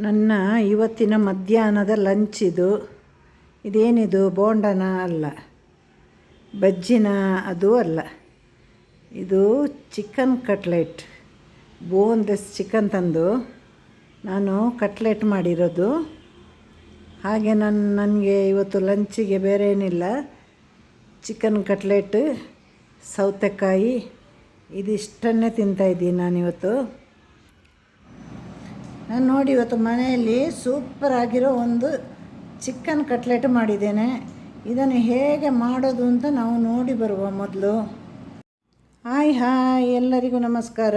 ನನ್ನ ಇವತ್ತಿನ ಮಧ್ಯಾಹ್ನದ ಲಂಚ್ ಇದು. ಇದೇನಿದು? ಬೋಂಡನ ಅಲ್ಲ. ಬಜ್ಜಿನ ಅದು ಅಲ್ಲ. ಇದು ಚಿಕನ್ ಕಟ್ಲೆಟ್ ಬೋನ್ಲೆಸ್ ಚಿಕನ್ ತಂದು ನಾನು ಕಟ್ಲೆಟ್ ಮಾಡಿರೋದು. ಹಾಗೆ ನನ್ನ ನನಗೆ ಇವತ್ತು ಲಂಚಿಗೆ ಬೇರೆ ಏನಿಲ್ಲ. ಚಿಕನ್ ಕಟ್ಲೆಟ್ ಸೌತೆಕಾಯಿ, ಇದಿಷ್ಟನ್ನೇ ತಿಂತಾಯಿದ್ದೀನಿ ನಾನಿವತ್ತು. ನಾನು ನೋಡಿ ಇವತ್ತು ಮನೆಯಲ್ಲಿ ಸೂಪರ್ ಆಗಿರೋ ಒಂದು ಚಿಕನ್ ಕಟ್ಲೆಟ್ ಮಾಡಿದ್ದೇನೆ. ಇದನ್ನು ಹೇಗೆ ಮಾಡೋದು ಅಂತ ನಾವು ನೋಡಿ ಬರುವ ಮೊದಲು. ಹಾಯ್ ಹಾಯ್ ಎಲ್ಲರಿಗೂ ನಮಸ್ಕಾರ.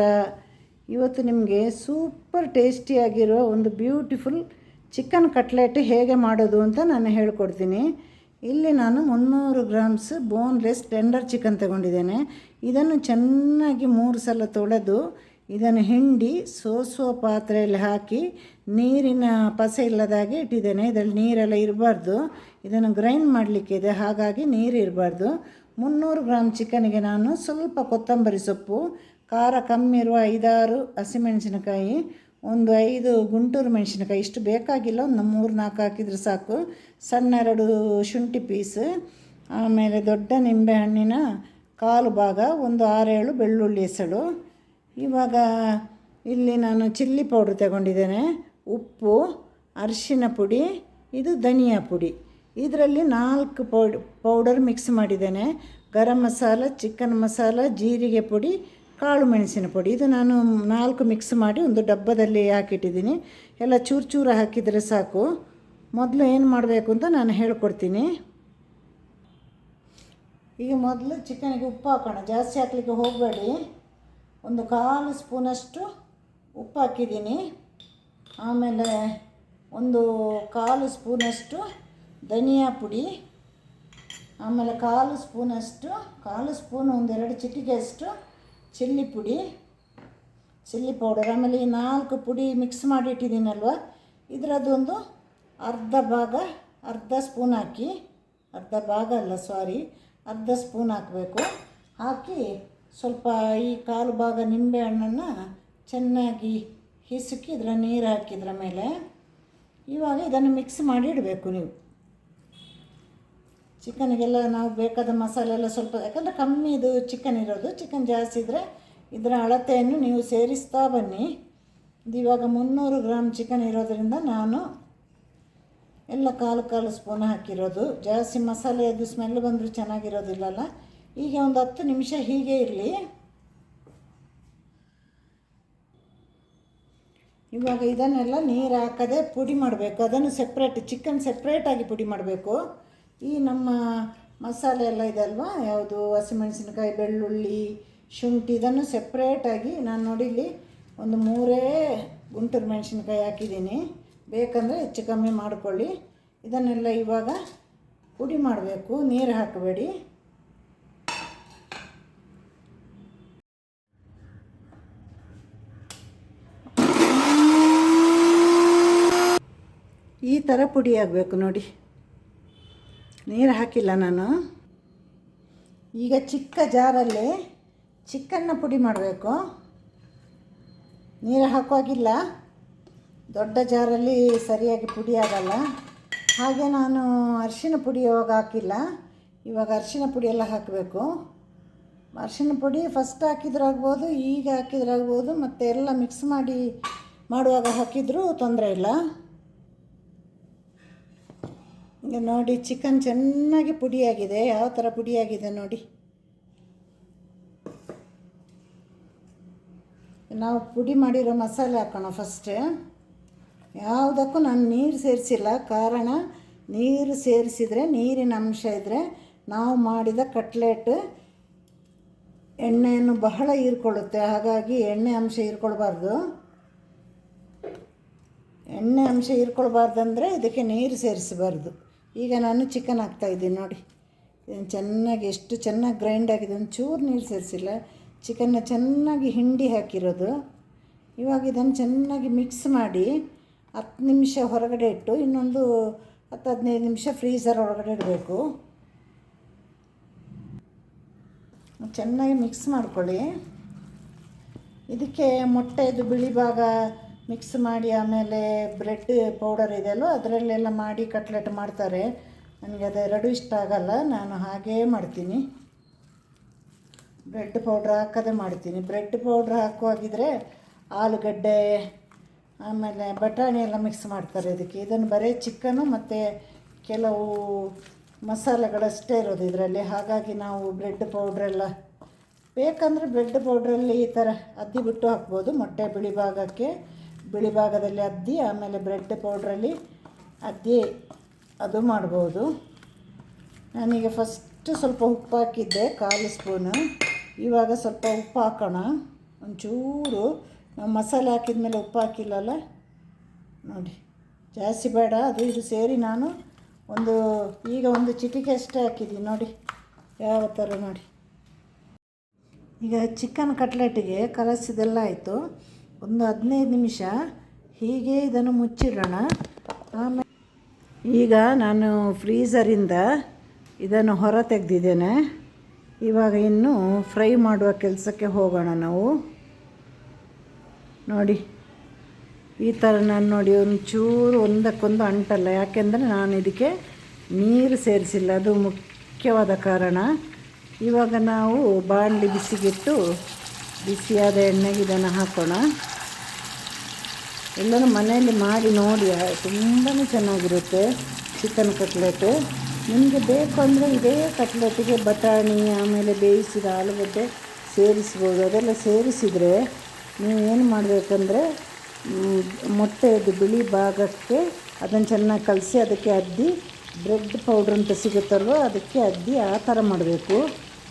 ಇವತ್ತು ನಿಮಗೆ ಸೂಪರ್ ಟೇಸ್ಟಿಯಾಗಿರೋ ಒಂದು ಬ್ಯೂಟಿಫುಲ್ ಚಿಕನ್ ಕಟ್ಲೆಟ್ ಹೇಗೆ ಮಾಡೋದು ಅಂತ ನಾನು ಹೇಳ್ಕೊಡ್ತೀನಿ. ಇಲ್ಲಿ ನಾನು ಮುನ್ನೂರು ಗ್ರಾಮ್ಸ್ ಬೋನ್ಲೆಸ್ ಟೆಂಡರ್ ಚಿಕನ್ ತಗೊಂಡಿದ್ದೇನೆ. ಇದನ್ನು ಚೆನ್ನಾಗಿ ಮೂರು ಸಲ ತೊಳೆದು ಇದನ್ನು ಹಿಂಡಿ ಸೋಸುವ ಪಾತ್ರೆಯಲ್ಲಿ ಹಾಕಿ ನೀರಿನ ಪಸೆ ಇಲ್ಲದಾಗೆ ಇಟ್ಟಿದ್ದೇನೆ. ಇದರಲ್ಲಿ ನೀರೆಲ್ಲ ಇರಬಾರ್ದು. ಇದನ್ನು ಗ್ರೈಂಡ್ ಮಾಡಲಿಕ್ಕೆ ಇದೆ. ಹಾಗಾಗಿ ನೀರು ಇರಬಾರ್ದು. ಮುನ್ನೂರು ಗ್ರಾಮ್ ಚಿಕನಿಗೆ ನಾನು ಸ್ವಲ್ಪ ಕೊತ್ತಂಬರಿ ಸೊಪ್ಪು, ಖಾರ ಕಮ್ಮಿ ಇರುವ ಐದಾರು ಹಸಿಮೆಣಸಿನಕಾಯಿ, ಒಂದು ಐದು ಗುಂಟೂರು ಮೆಣಸಿನಕಾಯಿ. ಇಷ್ಟು ಬೇಕಾಗಿಲ್ಲ. ಒಂದು ಮೂರು ನಾಲ್ಕು ಹಾಕಿದರೆ ಸಾಕು. ಸಣ್ಣ ಎರಡು ಶುಂಠಿ ಪೀಸ್, ಆಮೇಲೆ ದೊಡ್ಡ ನಿಂಬೆಹಣ್ಣಿನ ಕಾಲು ಭಾಗ, ಒಂದು ಆರೇಳು ಬೆಳ್ಳುಳ್ಳಿ ಎಸಳು ಇವಾಗ ಇಲ್ಲಿ ನಾನು ಚಿಲ್ಲಿ ಪೌಡ್ರ್ ತಗೊಂಡಿದ್ದೇನೆ. ಉಪ್ಪು, ಅರಿಶಿನ ಪುಡಿ, ಇದು ಧನಿಯಾ ಪುಡಿ. ಇದರಲ್ಲಿ ನಾಲ್ಕು ಪೌಡ್, ಪೌಡರ್ ಮಿಕ್ಸ್ ಮಾಡಿದ್ದೇನೆ. ಗರಂ ಮಸಾಲ, ಚಿಕನ್ ಮಸಾಲ, ಜೀರಿಗೆ ಪುಡಿ, ಕಾಳು ಮೆಣಸಿನ ಪುಡಿ. ಇದು ನಾನು ನಾಲ್ಕು ಮಿಕ್ಸ್ ಮಾಡಿ ಒಂದು ಡಬ್ಬದಲ್ಲಿ ಹಾಕಿಟ್ಟಿದ್ದೀನಿ. ಎಲ್ಲ ಚೂರು ಚೂರು ಹಾಕಿದರೆ ಸಾಕು. ಮೊದಲು ಏನು ಮಾಡಬೇಕು ಅಂತ ನಾನು ಹೇಳ್ಕೊಡ್ತೀನಿ. ಈಗ ಮೊದಲು ಚಿಕನಿಗೆ ಉಪ್ಪು ಹಾಕೋಣ. ಜಾಸ್ತಿ ಹಾಕಲಿಕ್ಕೆ ಹೋಗಬೇಡಿ. ಒಂದು ಕಾಲು ಸ್ಪೂನಷ್ಟು ಉಪ್ಪು ಹಾಕಿದ್ದೀನಿ. ಆಮೇಲೆ ಒಂದು ಕಾಲು ಸ್ಪೂನಷ್ಟು ಧನಿಯಾ ಪುಡಿ. ಆಮೇಲೆ ಕಾಲು ಸ್ಪೂನಷ್ಟು, ಕಾಲು ಸ್ಪೂನ್ ಒಂದೆರಡು ಚಿಟಿಕೆಯಷ್ಟು ಚಿಲ್ಲಿ ಪುಡಿ. Chilli powder. ಆಮೇಲೆ ಈ ನಾಲ್ಕು ಪುಡಿ ಮಿಕ್ಸ್ ಮಾಡಿ ಇಟ್ಟಿದ್ದೀನಲ್ವ ಇದರದ್ದೊಂದು ಅರ್ಧ ಭಾಗ, ಅರ್ಧ ಸ್ಪೂನ್ ಹಾಕಿ. ಅರ್ಧ ಭಾಗ ಅಲ್ಲ ಸಾರಿ ಅರ್ಧ ಸ್ಪೂನ್ ಹಾಕಬೇಕು. ಹಾಕಿ ಸ್ವಲ್ಪ ಈ ಕಾಲು ಭಾಗ ನಿಂಬೆ ಹಣ್ಣನ್ನು ಚೆನ್ನಾಗಿ ಹಿಸುಕಿ ಇದರ ನೀರು ಹಾಕಿದ್ರ ಮೇಲೆ ಇವಾಗ ಇದನ್ನು ಮಿಕ್ಸ್ ಮಾಡಿ ಇಡಬೇಕು ನೀವು. ಚಿಕನ್ಗೆಲ್ಲ ನಾವು ಬೇಕಾದ ಮಸಾಲೆ ಎಲ್ಲ ಸ್ವಲ್ಪ, ಯಾಕಂದರೆ ಕಮ್ಮಿ ಇದು ಚಿಕನ್ ಇರೋದು ಚಿಕನ್ ಜಾಸ್ತಿ ಇದ್ದರೆ ಇದರ ಅಳತೆಯನ್ನು ನೀವು ಸೇರಿಸ್ತಾ ಬನ್ನಿ. ಇದು ಇವಾಗ ಮುನ್ನೂರು ಗ್ರಾಮ್ ಚಿಕನ್ ಇರೋದರಿಂದ ನಾನು ಎಲ್ಲ ಕಾಲು ಕಾಲು ಸ್ಪೂನ್ ಹಾಕಿರೋದು. ಜಾಸ್ತಿ ಮಸಾಲೆ ಅದು ಸ್ಮೆಲ್ ಬಂದರೂ ಚೆನ್ನಾಗಿರೋದಿಲ್ಲಲ್ಲ. ಈಗ ಒಂದು ಹತ್ತು ನಿಮಿಷ ಹೀಗೆ ಇರಲಿ. ಇವಾಗ ಇದನ್ನೆಲ್ಲ ನೀರು ಹಾಕದೆ ಪುಡಿ ಮಾಡಬೇಕು. ಅದನ್ನು ಸೆಪ್ರೇಟ್ ಚಿಕನ್ ಸೆಪ್ರೇಟಾಗಿ ಪುಡಿ ಮಾಡಬೇಕು. ಈ ನಮ್ಮ ಮಸಾಲೆ ಎಲ್ಲ ಇದೆ ಅಲ್ವಾ? ಯಾವುದು ಹಸಿಮೆಣಸಿನಕಾಯಿ, ಬೆಳ್ಳುಳ್ಳಿ, ಶುಂಠಿ, ಇದನ್ನು ಸೆಪ್ರೇಟಾಗಿ ನಾನು ನೋಡಿಲಿ ಒಂದು ಮೂರೇ ಗುಂಟೂರು ಮೆಣಸಿನ್ಕಾಯಿ ಹಾಕಿದ್ದೀನಿ. ಬೇಕಂದರೆ ಹೆಚ್ಚು ಕಮ್ಮಿ ಮಾಡಿಕೊಳ್ಳಿ. ಇದನ್ನೆಲ್ಲ ಇವಾಗ ಪುಡಿ ಮಾಡಬೇಕು. ನೀರು ಹಾಕಬೇಡಿ. ಈ ಥರ ಪುಡಿ ಆಗಬೇಕು ನೋಡಿ. ನೀರು ಹಾಕಿಲ್ಲ ನಾನು. ಈಗ ಚಿಕ್ಕ ಜಾರಲ್ಲಿ ಚಿಕನ್ನ ಪುಡಿ ಮಾಡಬೇಕು. ನೀರು ಹಾಕುವಾಗಿಲ್ಲ. ದೊಡ್ಡ ಜಾರಲ್ಲಿ ಸರಿಯಾಗಿ ಪುಡಿ ಆಗಲ್ಲ. ಹಾಗೆ ನಾನು ಅರಿಶಿನ ಪುಡಿ ಇವಾಗ ಹಾಕಿಲ್ಲ. ಇವಾಗ ಅರಿಶಿನ ಪುಡಿ ಎಲ್ಲ ಹಾಕಬೇಕು. ಅರಿಶಿನ ಪುಡಿ ಫಸ್ಟ್ ಹಾಕಿದ್ರಾಗ್ಬೋದು, ಈಗ ಹಾಕಿದ್ರಾಗ್ಬೋದು, ಮತ್ತು ಎಲ್ಲ ಮಿಕ್ಸ್ ಮಾಡಿ ಮಾಡುವಾಗ ಹಾಕಿದರೂ ತೊಂದರೆ ಇಲ್ಲ. ನೋಡಿ ಚಿಕನ್ ಚೆನ್ನಾಗಿ ಪುಡಿಯಾಗಿದೆ. ಯಾವ ಥರ ಪುಡಿಯಾಗಿದೆ ನೋಡಿ. ನಾವು ಪುಡಿ ಮಾಡಿರೋ ಮಸಾಲೆ ಹಾಕೋಣ ಫಸ್ಟ್ ಯಾವುದಕ್ಕೂ ನಾನು ನೀರು ಸೇರಿಸಿಲ್ಲ. ಕಾರಣ, ನೀರು ಸೇರಿಸಿದರೆ, ನೀರಿನ ಅಂಶ ಇದ್ದರೆ ನಾವು ಮಾಡಿದ ಕಟ್ಲೆಟ್ ಎಣ್ಣೆಯನ್ನು ಬಹಳ ಹೀರ್ಕೊಳ್ಳುತ್ತೆ. ಹಾಗಾಗಿ ಎಣ್ಣೆ ಅಂಶ ಹೀರ್ಕೊಳ್ಬಾರ್ದು. ಎಣ್ಣೆ ಅಂಶ ಹೀರ್ಕೊಳ್ಬಾರ್ದಂದರೆ ಇದಕ್ಕೆ ನೀರು ಸೇರಿಸಬಾರ್ದು. ಈಗ ನಾನು ಚಿಕನ್ ಹಾಕ್ತಾಯಿದ್ದೀನಿ ನೋಡಿ. ಚೆನ್ನಾಗಿ ಎಷ್ಟು ಚೆನ್ನಾಗಿ ಗ್ರೈಂಡ್ ಆಗಿದೆ, ಒಂಚೂರು ನೀರು ಸೇರಿಸಿಲ್ಲ. ಚಿಕನ್ನ ಚೆನ್ನಾಗಿ ಹಿಂಡಿ ಹಾಕಿರೋದು. ಇವಾಗ ಇದನ್ನು ಚೆನ್ನಾಗಿ ಮಿಕ್ಸ್ ಮಾಡಿ ಹತ್ತು ನಿಮಿಷ ಹೊರಗಡೆ ಇಟ್ಟು ಇನ್ನೊಂದು ಹತ್ತು ಹದಿನೈದು ನಿಮಿಷ ಫ್ರೀಸರ್ ಒಳಗಡೆ ಇಡಬೇಕು. ಚೆನ್ನಾಗಿ ಮಿಕ್ಸ್ ಮಾಡ್ಕೊಳ್ಳಿ. ಇದಕ್ಕೆ ಮೊಟ್ಟೆದು ಬಿಳಿ ಭಾಗ ಮಿಕ್ಸ್ ಮಾಡಿ ಆಮೇಲೆ ಬ್ರೆಡ್ ಪೌಡರ್ ಇದೆಯಲ್ಲೋ ಅದರಲ್ಲೆಲ್ಲ ಮಾಡಿ ಕಟ್ಲೆಟ್ ಮಾಡ್ತಾರೆ. ನನಗೆ ಅದೆರಡು ಇಷ್ಟ ಆಗಲ್ಲ. ನಾನು ಹಾಗೇ ಮಾಡ್ತೀನಿ. ಬ್ರೆಡ್ ಪೌಡ್ರ್ ಹಾಕದೆ ಮಾಡ್ತೀನಿ. ಬ್ರೆಡ್ ಪೌಡ್ರ್ ಹಾಕುವಾಗಿದ್ದರೆ ಆಲೂಗಡ್ಡೆ, ಆಮೇಲೆ ಬಟಾಣಿ ಎಲ್ಲ ಮಿಕ್ಸ್ ಮಾಡ್ತಾರೆ ಇದಕ್ಕೆ. ಇದನ್ನು ಬರೀ ಚಿಕನು ಮತ್ತು ಕೆಲವು ಮಸಾಲೆಗಳಷ್ಟೇ ಇರೋದು ಇದರಲ್ಲಿ. ಹಾಗಾಗಿ ನಾವು ಬ್ರೆಡ್ ಪೌಡ್ರೆಲ್ಲ ಬೇಕಂದರೆ ಬ್ರೆಡ್ ಪೌಡ್ರಲ್ಲಿ ಈ ಥರ ಅದ್ದಿ ಬಿಟ್ಟು ಹಾಕ್ಬೋದು ಮೊಟ್ಟೆ ಬಿಳಿ ಭಾಗಕ್ಕೆ. ಬಿಳಿ ಭಾಗದಲ್ಲಿ ಅದ್ದಿ, ಆಮೇಲೆ ಬ್ರೆಡ್ ಪೌಡ್ರಲ್ಲಿ ಅದ್ದಿ ಅದು ಮಾಡ್ಬೋದು. ನಾನೀಗ ಫಸ್ಟ್ ಸ್ವಲ್ಪ ಉಪ್ಪು ಹಾಕಿದ್ದೆ, ಕಾಲು ಸ್ಪೂನು. ಇವಾಗ ಸ್ವಲ್ಪ ಉಪ್ಪು ಹಾಕೋಣ. ಒಂಚೂರು. ನಾವು ಮಸಾಲೆ ಹಾಕಿದ ಮೇಲೆ ಉಪ್ಪು ಹಾಕಿಲ್ಲಲ್ಲ? ನೋಡಿ. ಜಾಸ್ತಿ ಬೇಡ, ಅದು ಇದು ಸೇರಿ ನಾನು ಒಂದು, ಈಗ ಒಂದು ಚಿಟಿಕೆ ಅಷ್ಟೇ ಹಾಕಿದ್ದೀನಿ, ನೋಡಿ. ಯಾವ ಥರ ನೋಡಿ. ಈಗ ಚಿಕನ್ ಕಟ್ಲೆಟಿಗೆ ಕಲಸಿದೆಲ್ಲ ಆಯಿತು. ಒಂದು ಹದಿನೈದು ನಿಮಿಷ. ಹೀಗೆ ಇದನ್ನು ಮುಚ್ಚಿಡೋಣ. ಆಮೇಲೆ ಈಗ ನಾನು ಫ್ರೀಝರಿಂದ ಇದನ್ನು ಹೊರ ತೆಗೆದಿದ್ದೇನೆ ಇವಾಗ ಇನ್ನು ಫ್ರೈ ಮಾಡುವ ಕೆಲಸಕ್ಕೆ ಹೋಗೋಣ ನಾವು. ನೋಡಿ, ಈ ಥರ ನಾನು ನೋಡಿ ಒಂಚೂರು ಒಂದಕ್ಕೊಂದು ಅಂಟಲ್ಲ. ಯಾಕೆಂದರೆ ನಾನು ಇದಕ್ಕೆ ನೀರು ಸೇರಿಸಿಲ್ಲ. ಅದು ಮುಖ್ಯವಾದ ಕಾರಣ. ಇವಾಗ ನಾವು ಬಾಣಲಿ ಬಿಸಿಗಿಟ್ಟು ಬಿಸಿಯಾದ ಎಣ್ಣೆಗೆ ಇದನ್ನು ಹಾಕೋಣ. ಎಲ್ಲರೂ ಮನೆಯಲ್ಲಿ ಮಾಡಿ ನೋಡಿ ತುಂಬಾ ಚೆನ್ನಾಗಿರುತ್ತೆ ಚಿಕನ್ ಕಟ್ಲೆಟ್. ನಿಮಗೆ ಬೇಕು ಅಂದರೆ ಇದೇ ಕಟ್ಲೆಟಿಗೆ ಬಟಾಣಿ, ಆಮೇಲೆ ಬೇಯಿಸಿದ ಆಲೂಗಡ್ಡೆ ಸೇರಿಸ್ಬೋದು. ಅದೆಲ್ಲ ಸೇರಿಸಿದರೆ ನೀವು ಏನು ಮಾಡಬೇಕಂದ್ರೆ ಮೊಟ್ಟೆದು ಬಿಳಿ ಭಾಗಕ್ಕೆ ಅದನ್ನು ಚೆನ್ನಾಗಿ ಕಲಸಿ ಅದಕ್ಕೆ ಅದ್ದಿ, ಬ್ರೆಡ್ ಪೌಡ್ರ್ ಅಂತ ಸಿಗುತ್ತಲ್ವ, ಅದಕ್ಕೆ ಅದ್ದಿ ಆ ಥರ ಮಾಡಬೇಕು.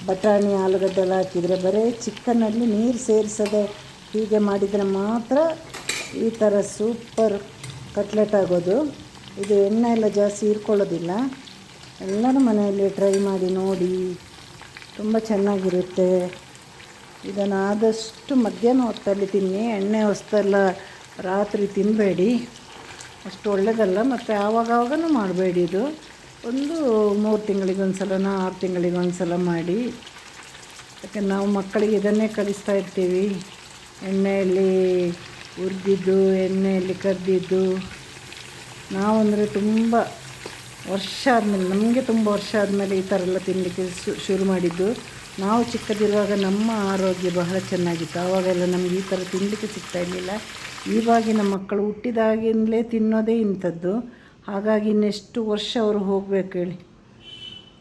ಬಟಾಣಿ, ಆಲೂಗಡ್ಡೆ ಎಲ್ಲ ಹಾಕಿದರೆ ಬರೀ ಚಿಕನಲ್ಲಿ ನೀರು ಸೇರಿಸದೆ ಹೀಗೆ ಮಾಡಿದರೆ ಮಾತ್ರ ಈ ಥರ ಸೂಪರ್ ಕಟ್ಲೆಟ್ ಆಗೋದು. ಇದು ಎಣ್ಣೆ ಎಲ್ಲ ಜಾಸ್ತಿ ಇರ್ಕೊಳ್ಳೋದಿಲ್ಲ ಎಲ್ಲರೂ ಮನೆಯಲ್ಲಿ ಟ್ರೈ ಮಾಡಿ ನೋಡಿ. ತುಂಬ ಚೆನ್ನಾಗಿರುತ್ತೆ. ಇದನ್ನು ಆದಷ್ಟು ಮಧ್ಯಾಹ್ನ ಹೊತ್ತಲ್ಲಿ ತಿನ್ನಿ. ಎಣ್ಣೆ ಹೊಸ್ತೆಲ್ಲ ರಾತ್ರಿ ತಿನ್ನಬೇಡಿ ಅಷ್ಟು ಒಳ್ಳೆಯದಲ್ಲ ಮತ್ತು ಆವಾಗವಾಗೂ ಮಾಡಬೇಡಿ ಇದು. ಒಂದು ಮೂರು ತಿಂಗಳಿಗೆ ಒಂದು ಸಲನ ಆರು ತಿಂಗಳಿಗೆ ಒಂದು ಸಲ ಮಾಡಿ. ಯಾಕೆ ನಾವು ಮಕ್ಕಳಿಗೆ ಇದನ್ನೇ ಕಲಿಸ್ತಾ ಇರ್ತೀವಿ. ಎಣ್ಣೆಯಲ್ಲಿ ಹುರಿದಿದ್ದು, ಎಣ್ಣೆಯಲ್ಲಿ ಕರೆದಿದ್ದು. ನಾವಂದರೆ ತುಂಬ ವರ್ಷ ಆದಮೇಲೆ, ನಮಗೆ ತುಂಬ ವರ್ಷ ಆದಮೇಲೆ ಈ ಥರ ಎಲ್ಲ ತಿನ್ನಲಿಕ್ಕೆ ಶುರು ಮಾಡಿದ್ದು. ನಾವು ಚಿಕ್ಕದಿರುವಾಗ ನಮ್ಮ ಆರೋಗ್ಯ ಬಹಳ ಚೆನ್ನಾಗಿತ್ತು. ಆವಾಗೆಲ್ಲ ನಮಗೆ ಈ ಥರ ತಿನ್ನಲಿಕ್ಕೆ ಸಿಗ್ತಾ ಇರಲಿಲ್ಲ. ಇವಾಗಿನ ಮಕ್ಕಳು ಹುಟ್ಟಿದಾಗಿಂದಲೇ ತಿನ್ನೋದೇ ಇಂಥದ್ದು. ಹಾಗಾಗಿ ಇನ್ನೆಷ್ಟು ವರ್ಷ ಅವರು ಹೋಗಬೇಕು ಹೇಳಿ.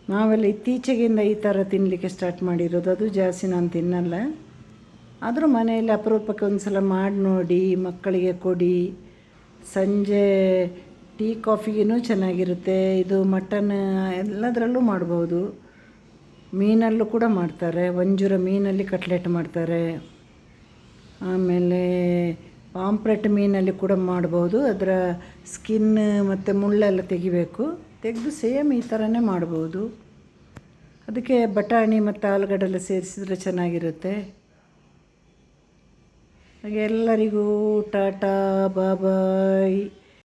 ನಾವೆಲ್ಲ ಇತ್ತೀಚೆಗಿಂದ ಈ ಥರ ತಿನ್ನಲಿಕ್ಕೆ ಸ್ಟಾರ್ಟ್ ಮಾಡಿರೋದು. ಅದು ಜಾಸ್ತಿ ನಾನು ತಿನ್ನಲ್ಲ. ಆದರೂ ಮನೆಯಲ್ಲಿ ಅಪರೂಪಕ್ಕೆ ಒಂದು ಸಲ ಮಾಡಿ ನೋಡಿ, ಮಕ್ಕಳಿಗೆ ಕೊಡಿ. ಸಂಜೆ ಟೀ ಕಾಫಿಗೂ ಚೆನ್ನಾಗಿರುತ್ತೆ. ಇದು ಮಟನ್, ಎಲ್ಲದರಲ್ಲೂ ಮಾಡ್ಬೋದು. ಮೀನಲ್ಲೂ ಕೂಡ ಮಾಡ್ತಾರೆ. ಒಂಜೂರ ಮೀನಲ್ಲಿ ಕಟ್ಲೆಟ್ ಮಾಡ್ತಾರೆ. ಆಮೇಲೆ ಪಾಂಪ್ರೆಟ್ ಮೀನಲ್ಲಿ ಕೂಡ ಮಾಡ್ಬೋದು. ಅದರ ಸ್ಕಿನ್ ಮತ್ತು ಮುಳ್ಳೆಲ್ಲ ತೆಗಿಬೇಕು. ತೆಗೆದು ಸೇಮ್ ಈ ಥರನೇ ಮಾಡ್ಬೋದು. ಅದಕ್ಕೆ ಬಟಾಣಿ ಮತ್ತು ಆಲೂಗಡ್ಡೆಲ್ಲ ಸೇರಿಸಿದ್ರೆ ಚೆನ್ನಾಗಿರುತ್ತೆ. ಹಾಗೆ ಎಲ್ಲರಿಗೂ ಟಾಟಾ ಬಾಬಾಯ್